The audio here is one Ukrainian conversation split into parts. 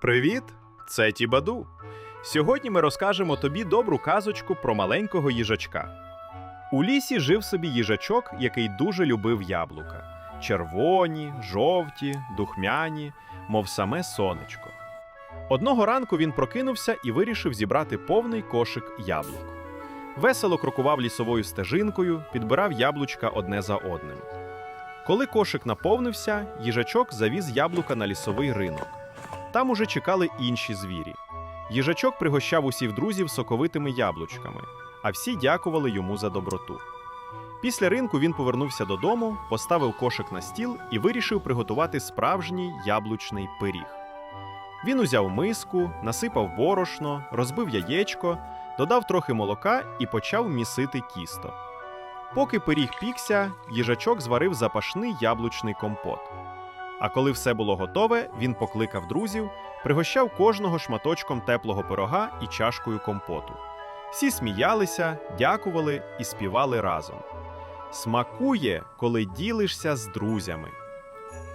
Привіт! Це Тібаду. Сьогодні ми розкажемо тобі добру казочку про маленького їжачка. У лісі жив собі їжачок, який дуже любив яблука: червоні, жовті, духмяні, мов саме сонечко. Одного ранку він прокинувся і вирішив зібрати повний кошик яблук. Весело крокував лісовою стежинкою, підбирав яблучка одне за одним. Коли кошик наповнився, їжачок завіз яблука на лісовий ринок. Там уже чекали інші звірі. Їжачок пригощав усіх друзів соковитими яблучками, а всі дякували йому за доброту. Після ринку він повернувся додому, поставив кошик на стіл і вирішив приготувати справжній яблучний пиріг. Він узяв миску, насипав борошно, розбив яєчко, додав трохи молока і почав місити тісто. Поки пиріг пікся, їжачок зварив запашний яблучний компот. А коли все було готове, він покликав друзів, пригощав кожного шматочком теплого пирога і чашкою компоту. Всі сміялися, дякували і співали разом. Смакує, коли ділишся з друзями.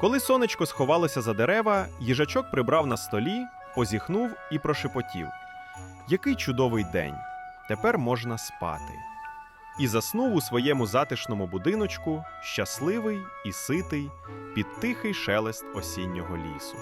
Коли сонечко сховалося за дерева, їжачок прибрав на столі, позіхнув і прошепотів: Який чудовий день! Тепер можна спати. І заснув у своєму затишному будиночку, щасливий і ситий, під тихий шелест осіннього лісу.